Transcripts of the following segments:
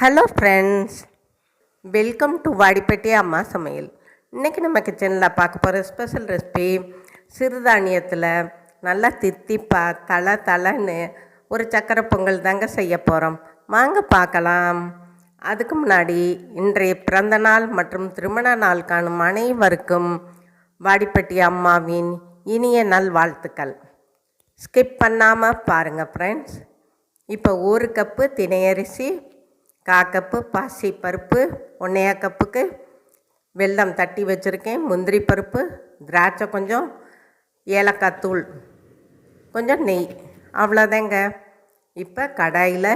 Hello friends welcome to Vadipatti அம்மா சமையல் இன்றைக்கி நம்ம கிச்சனில் பார்க்க போகிற ஸ்பெஷல் ரெசிபி சிறுதானியத்தில் நல்லா தித்திப்பா தலை தலைன்னு ஒரு சக்கரை பொங்கல் தாங்க செய்ய போகிறோம் வாங்க பார்க்கலாம். அதுக்கு முன்னாடி இன்றைய பிறந்த நாள் மற்றும் திருமண நாள் காணும் அனைவருக்கும் வாடிப்பட்டி அம்மாவின் இனிய நல் வாழ்த்துக்கள். ஸ்கிப் பண்ணாமல் பாருங்கள் ஃப்ரெண்ட்ஸ் இப்போ ஒரு கப்பு தினையரிசி கா கப்பு பாசி பருப்பு ஒன்றையா கப்புக்கு வெல்லம் தட்டி வச்சுருக்கேன். முந்திரி பருப்பு திராட்சை கொஞ்சம் ஏலக்காய் தூள் கொஞ்சம் நெய். அவ்வளோதாங்க. இப்போ கடாயில்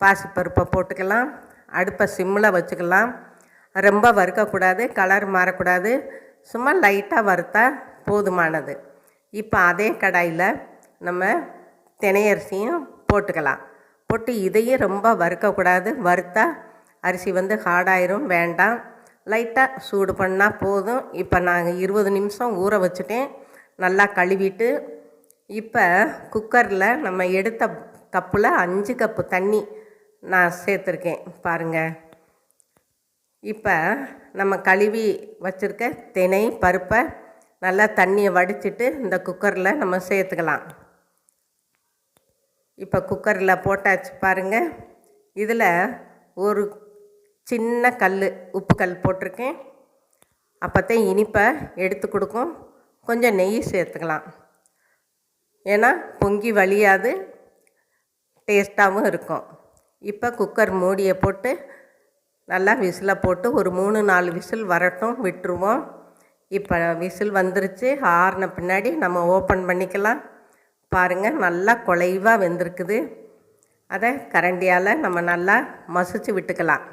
பாசிப்பருப்பை போட்டுக்கலாம். அடுப்பை சிம்மில் வச்சுக்கலாம். ரொம்ப வறுக்கக்கூடாது கலர் மாறக்கூடாது. சும்மா லைட்டாக வறுத்தா போதுமானது. இப்போ அதே கடாயில் நம்ம தினையரிசியும் போட்டுக்கலாம். போட்டு இதையும் ரொம்ப வறுக்கக்கூடாது. வறுத்தா அரிசி வந்து ஹார்டாயிரும். வேண்டாம். லைட்டாக சூடு பண்ணால் போதும். இப்போ நாங்கள் இருபது நிமிஷம் ஊற வச்சுட்டேன். நல்லா கழுவிட்டு இப்போ குக்கரில் நம்ம எடுத்த கப்பில் அஞ்சு கப்பு தண்ணி நான் சேர்த்துருக்கேன். பாருங்கள் இப்போ நம்ம கழுவி வச்சுருக்க தினை பருப்பை நல்லா தண்ணியை வடிச்சிட்டு இந்த குக்கரில் நம்ம சேர்த்துக்கலாம். இப்போ குக்கரில் போட்டாச்சு பாருங்கள் இதில் ஒரு சின்ன கல் உப்பு கல் போட்டிருக்கேன். அப்போத்தான் இனிப்பை எடுத்து கொடுக்கும். கொஞ்சம் நெய் சேர்த்துக்கலாம். ஏன்னா பொங்கி வழியாது டேஸ்ட்டாகவும் இருக்கும். இப்போ குக்கர் மூடியை போட்டு நல்லா விசிலை போட்டு ஒரு மூணு நாலு விசில் வரட்டும் விட்டுருவோம். இப்போ விசில் வந்துருச்சு ஆறின பின்னாடி நம்ம ஓப்பன் பண்ணிக்கலாம். பாருங்கள் நல்லா குலைவாக வெந்திருக்குது. அதை கரண்டியால் நம்ம நல்லா மசிச்சு விட்டுக்கலாம்.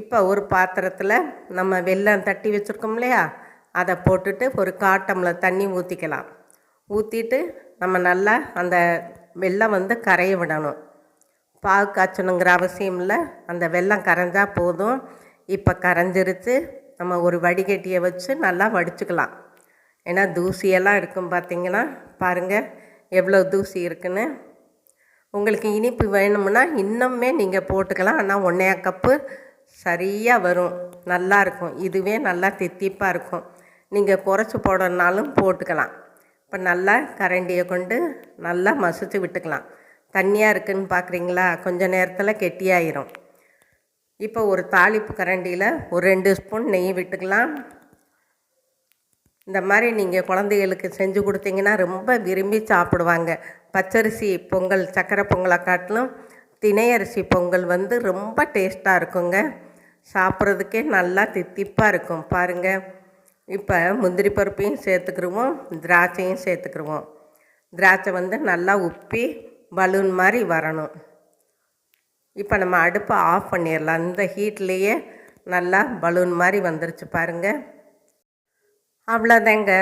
இப்போ ஒரு பாத்திரத்தில் நம்ம வெல்லம் தட்டி வச்சுருக்கோம் இல்லையா? அதை போட்டுட்டு ஒரு காட்டமில் தண்ணி ஊற்றிக்கலாம் ஊற்றிட்டு நம்ம நல்லா அந்த வெள்ளம் வந்து கரைய விடணும். பாகு காய்ச்சணுங்கிற அவசியம் இல்லை. அந்த வெள்ளம் கரைஞ்சால் போதும். இப்போ கரைஞ்சிருச்சு. நம்ம ஒரு வடிகட்டியை வச்சு நல்லா வடிச்சுக்கலாம். ஏன்னா தூசியெல்லாம் இருக்கும் பார்த்தீங்கன்னா பாருங்கள் எவ்வளோ தூசி இருக்குன்னு. உங்களுக்கு இனிப்பு வேணும்னா இன்னுமே நீங்கள் போட்டுக்கலாம். ஆனால் ஒன்றையா கப்பு சரியாக வரும். நல்லாயிருக்கும் இதுவே நல்லா தித்திப்பாக இருக்கும். நீங்கள் குறைச்சி போடணுனாலும் போட்டுக்கலாம். இப்போ நல்லா கரண்டியை கொண்டு நல்லா மசிச்சு விட்டுக்கலாம். தண்ணியாக இருக்குதுன்னு பார்க்குறீங்களா கொஞ்சம் நேரத்தில் கெட்டியாயிரும். இப்போ ஒரு தாளிப்பு கரண்டியில் ஒரு ரெண்டு ஸ்பூன் நெய் விட்டுக்கலாம். இந்த மாதிரி நீங்கள் குழந்தைகளுக்கு செஞ்சு கொடுத்தீங்கன்னா ரொம்ப விரும்பி சாப்பிடுவாங்க. பச்சரிசி பொங்கல் சக்கரை பொங்கலை காட்டிலும் தினையரிசி பொங்கல் வந்து ரொம்ப டேஸ்ட்டாக இருக்குங்க. சாப்பிட்றதுக்கே நல்லா தித்திப்பாக இருக்கும். பாருங்கள் இப்போ முந்திரி பருப்பையும் சேர்த்துக்கிருவோம் திராட்சையும் சேர்த்துக்கிடுவோம் திராட்சை வந்து நல்லா உப்பி பலூன் மாதிரி வரணும். இப்போ நம்ம அடுப்பை ஆஃப் பண்ணிடலாம். இந்த ஹீட்லேயே நல்லா பலூன் மாதிரி வந்துருச்சு பாருங்கள் அவ்வளோதாங்க.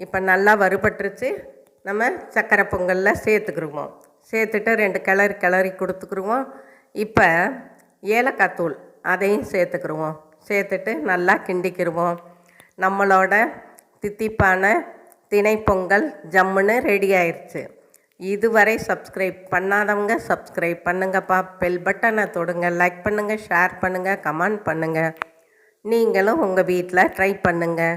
இப்போ நல்லா வறுபட்டுருச்சு. நம்ம சக்கரை பொங்கலில் சேர்த்துக்கிருவோம். சேர்த்துட்டு ரெண்டு கிளறி கிளறி கொடுத்துக்குருவோம். இப்போ ஏலக்காய் தூள் அதையும் சேர்த்துக்கிருவோம். சேர்த்துட்டு நல்லா கிண்டிக்கிருவோம். நம்மளோட தித்திப்பான தினை பொங்கல் ஜம்முன்னு ரெடி ஆயிடுச்சு இதுவரை சப்ஸ்கிரைப் பண்ணாதவங்க சப்ஸ்கிரைப் பண்ணுங்கப்பா. பெல் பட்டனை தொடுங்க லைக் பண்ணுங்கள் ஷேர் பண்ணுங்கள் கமெண்ட் பண்ணுங்கள் நீங்களும் உங்கள் வீட்டில் ட்ரை பண்ணுங்கள்